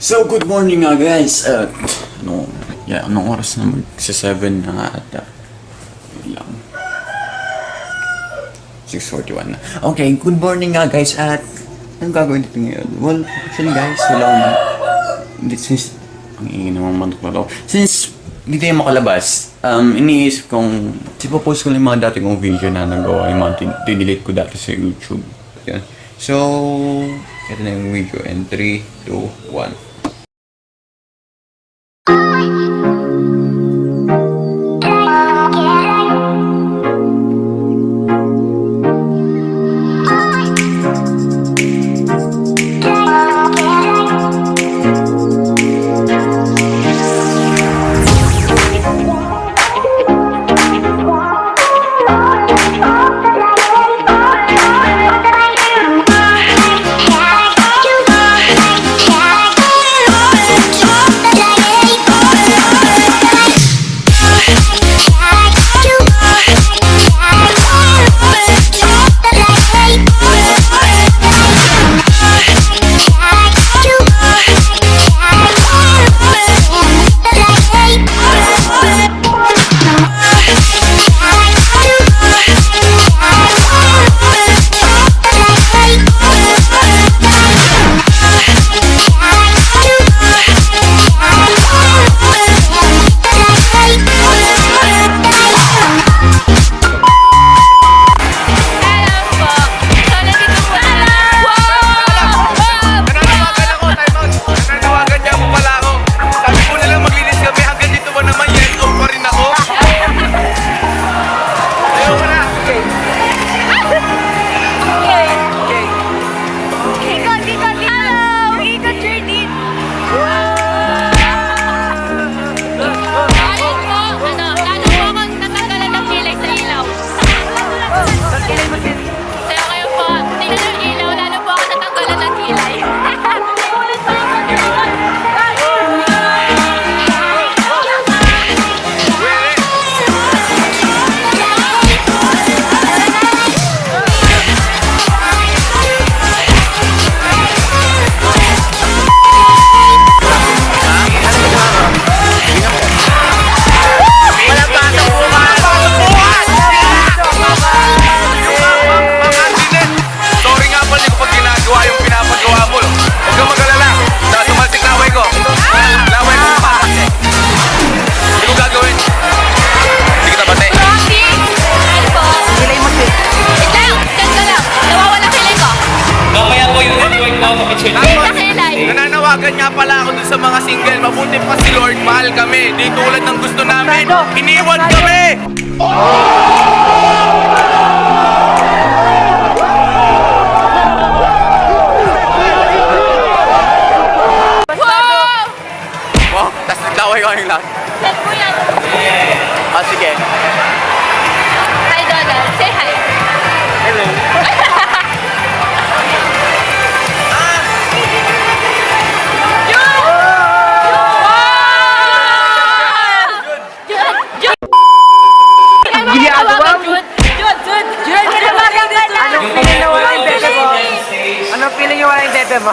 So, good morning nga uh, guys. At, ano, yeah, anong oras na magsa-7 na nga at, uh, lang. 6.41 na. Okay, good morning nga guys at, anong gagawin natin ngayon? Well, actually guys, wala akong, this is, ang ingin namang mantok na to. Since, hindi tayo makalabas, um, iniisip kong, sipopost ko lang mga dati kong video na nagawa, yung mga tinilate ko dati sa YouTube. Yan. So, ito na yung video and 3, 2, 1. single, mabuti pa si Lord, mahal kami. Di tulad ng gusto namin, iniwan kami! Oh! でも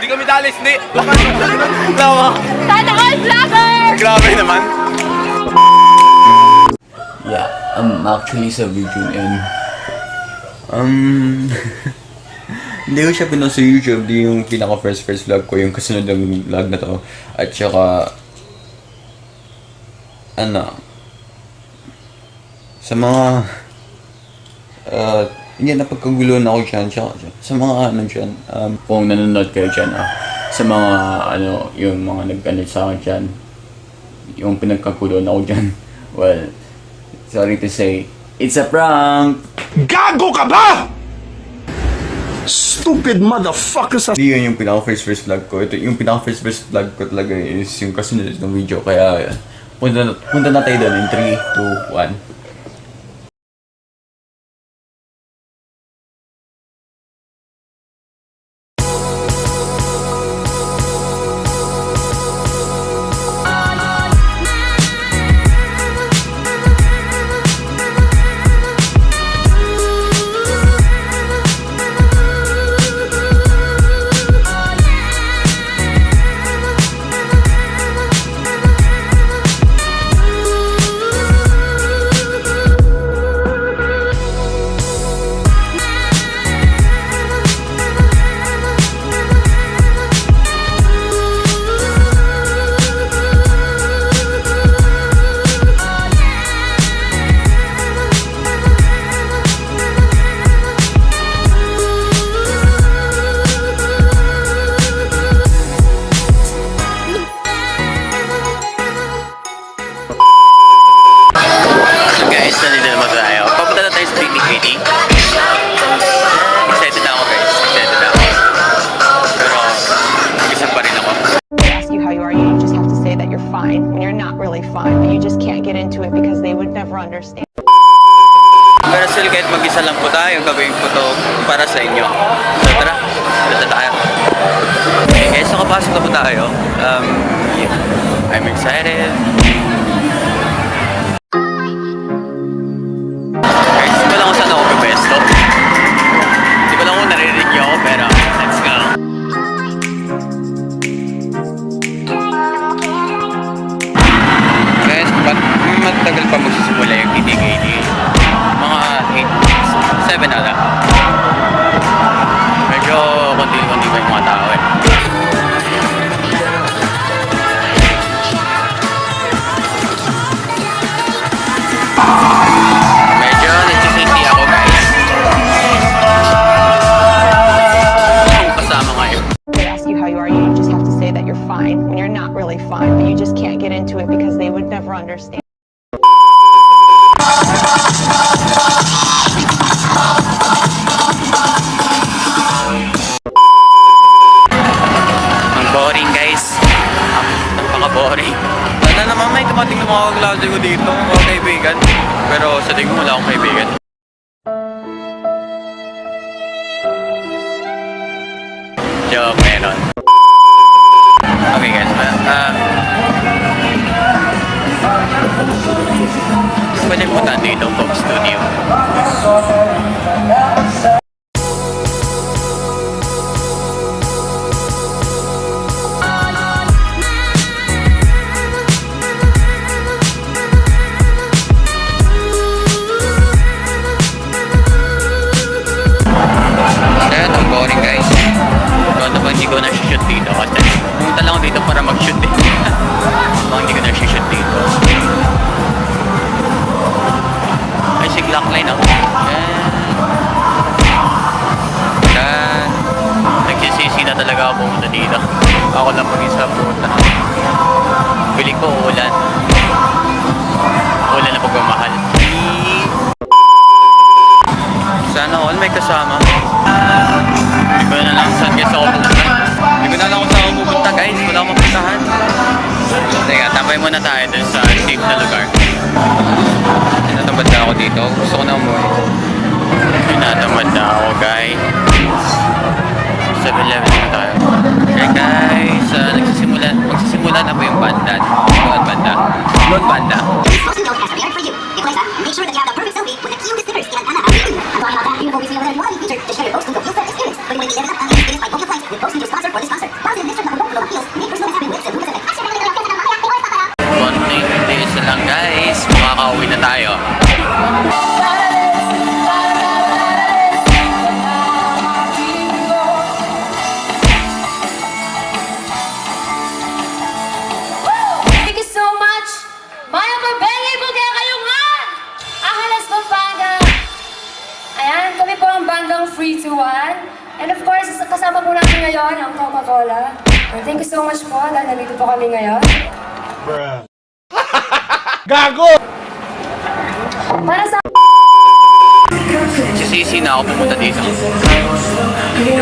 Di kami dalis, ni. Tawa. Sana all vlogger! Grabe naman. Yeah, um, actually sa video na yun, um, hindi ko siya pinost sa YouTube, di yung pinaka first first vlog ko, yung kasunod ng vlog na to. At saka, ano, sa mga, uh, hindi napagkaguluhan ako dyan, tsaka, sa mga ano dyan, um, kung nanonood kayo dyan, ah, sa mga, ano, yung mga nag-ano sa akin dyan, yung pinagkaguluhan ako dyan, well, sorry to say, it's a prank! Gago ka ba? Stupid motherfucker sa Hindi yun yung pinaka first first vlog ko. Ito yung pinaka first first vlog ko talaga is yung kasunod ng video. Kaya punta na, punta na tayo doon in 3, 2, 1. Understand. Pero still kahit mag-isa lang po tayo, gagawin ko to para sa inyo. So tara, punta tayo. Okay guys, nakapasok na po tayo. Um, yeah, I'm excited. Understand. Pwede punta dito, Pop Studio. Talaga ako pumunta dito. Ako lang mag-isa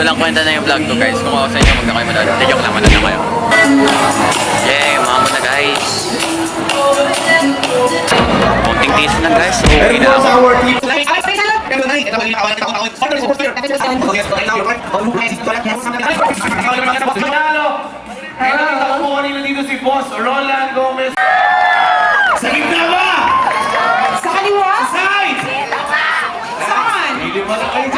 Walang kwenta na yung vlog ko guys. Kung ako sa inyo, na kayo madala. Hindi, joke lang, madala kayo. Yay, umamon na guys. Konting tiis na guys. Okay na ako. Nakita ko kanina dito si Boss Roland Gomez. Sa gitna ba? Sa kaliwa? Side! Saan? Hindi mo na kayo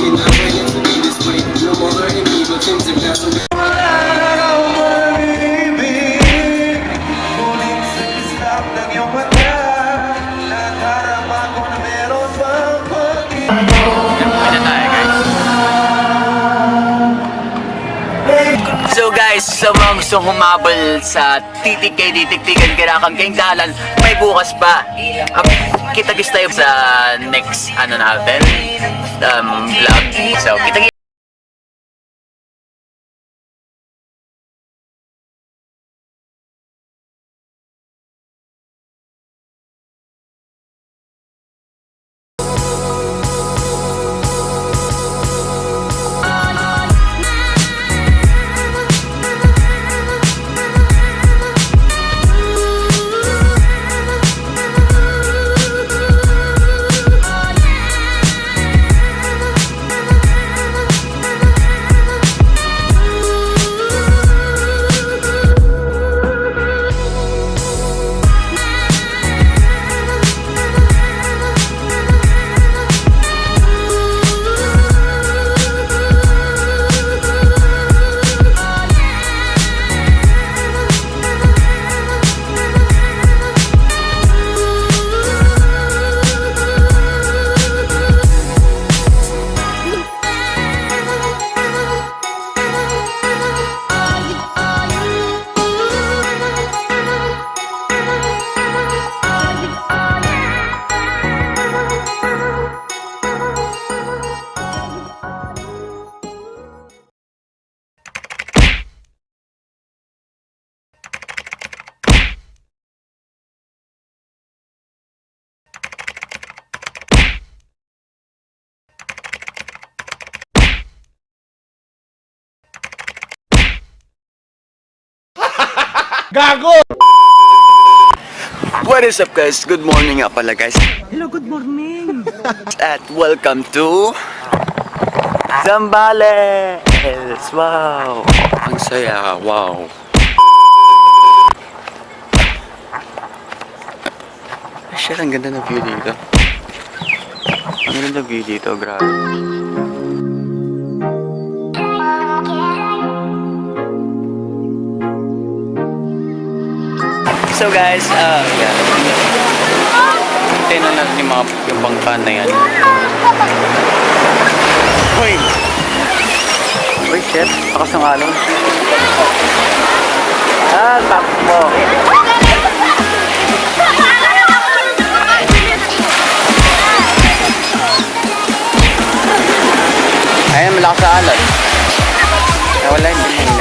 Thank you. Gustong humabol sa titik kay titiktikan kinakang king dalan, may bukas pa. Kita gis tayo sa next ano natin um, vlog. So kita Gago! What is up guys? Good morning nga pala guys. Hello, good morning. At welcome to Zambales! Wow! Ang saya, wow! Shit, ang ganda ng view dito. Ang ganda ng view dito, grabe. So guys, uh, yeah. Tingnan natin yung mga yung bangka na yan. Uy! Uy, shit. Lakas ng alon. Ah, takbo. Ayan, malakas sa alon. Nawala yung bilhin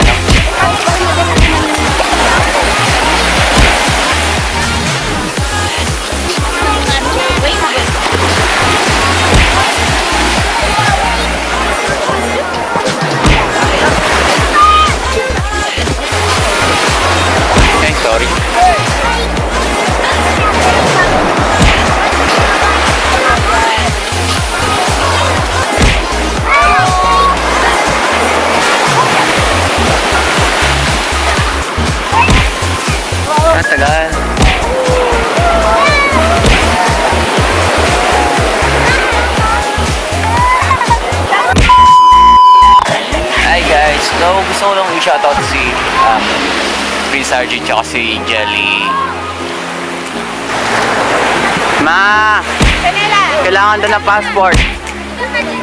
Archie tsaka si Jelly. Ma! Kanila! Kailangan doon ng passport.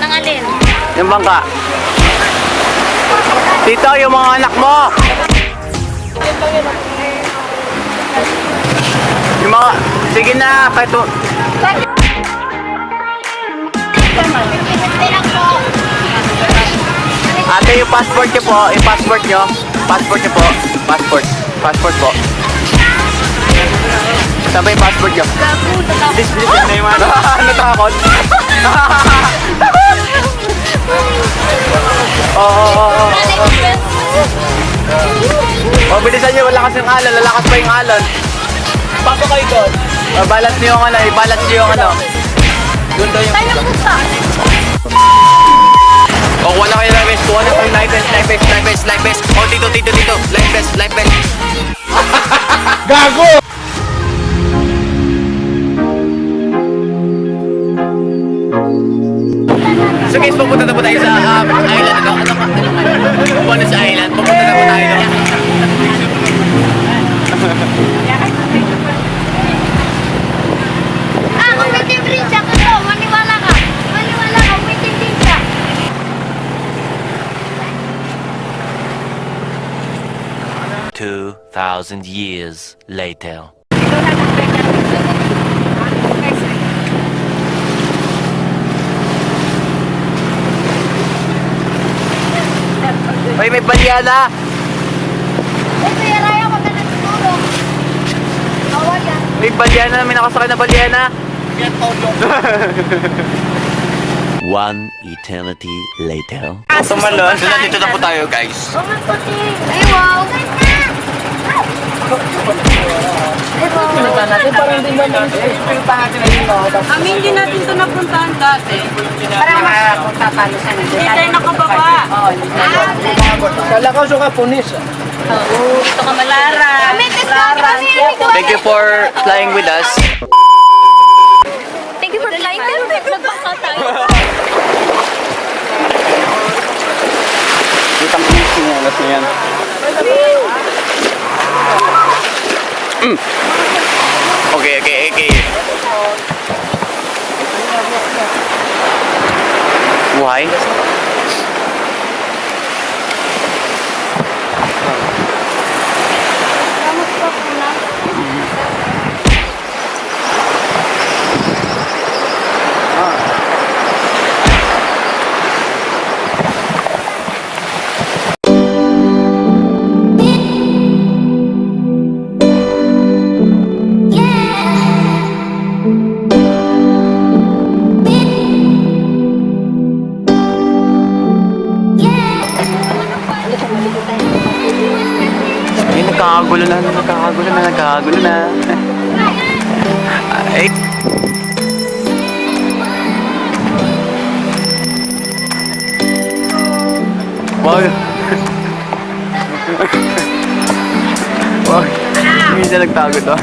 Nangalin. Yung bangka. Tito, yung mga anak mo! Yung mga... Sige na, kahit... tu- Ate, yung passport nyo po, yung passport nyo. Passport nyo po. Passport. Passport po. Saan ba yung passport? Bilis, bilis na yung ano. Natakot. Oo, oo, oo. Oh, bilisan nyo, malakas yung alon, lalakas pa yung alon. Pasok kayo doon. Oh, balance nyo yung ano, i-balance nyo yung ano. Doon daw yung... Tayo pupunta. Oh, wala kayo live best. Kuha na live best, live best, live best, live best. Oh, dito, dito, dito. Live best, live best. Gago! So guys, pupunta na po tayo sa um, island. Ano? Ano? Ano? Bonus Island. Pupunta na po tayo. 2,000 years later. Uy, may balya na! Uy, kuya Raya, huwag ka na tutulong. Bawal yan. May balya na, may nakasakay na balya na. Yan, Paulo. One eternity later. Tumalon. Dito na po tayo, guys. Huwag ang puti. Ay, wow. Kami hindi natin ito napuntahan dati. Parang makapunta tayo sa nandito. Hindi tayo nakababa. Oo, Kala ko sa kapunis. Ito ka malara. Kami, tesla kami. Thank you for flying with us. Thank you for flying. Nagbangka tayo. Kitang sinilas niya yan. Mm. Okay, okay, okay. Why? Nagkakagulo na, nagkakagulo na, nagkakagulo na. Ay. Wow. wow. Minsan nagtago to.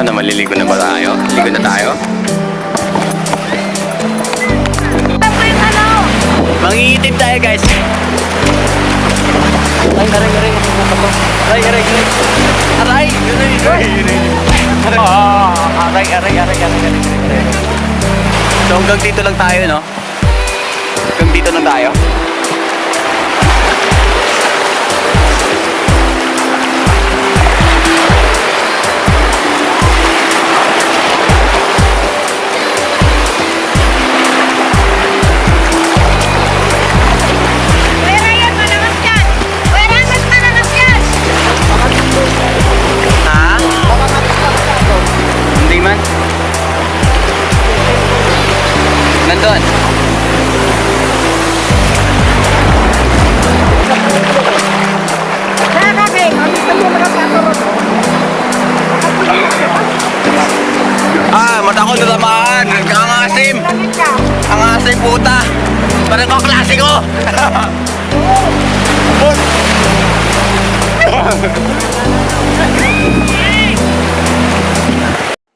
Ano, maliligo na ba tayo? Ligo na tayo? Tayo, guys. Aray, aray, aray. Aray, aray, aray. Aray! Aray, aray, aray, aray, aray, aray. So hanggang dito lang tayo, no? Hanggang dito lang tayo. Ah. Ang asim. Ang asim puta. Kaklase ko.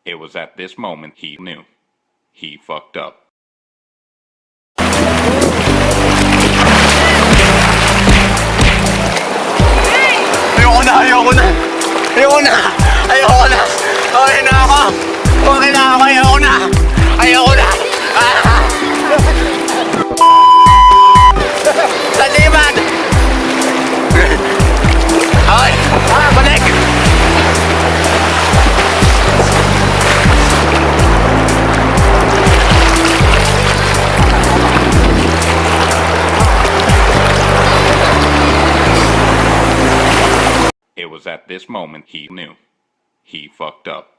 It was at this moment he knew. he fucked up. Ayoko na. Ayoko na. Okay na ako. This moment he knew. He fucked up.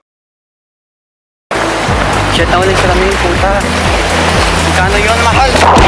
Shit sa kami, puta. Yun, mahal?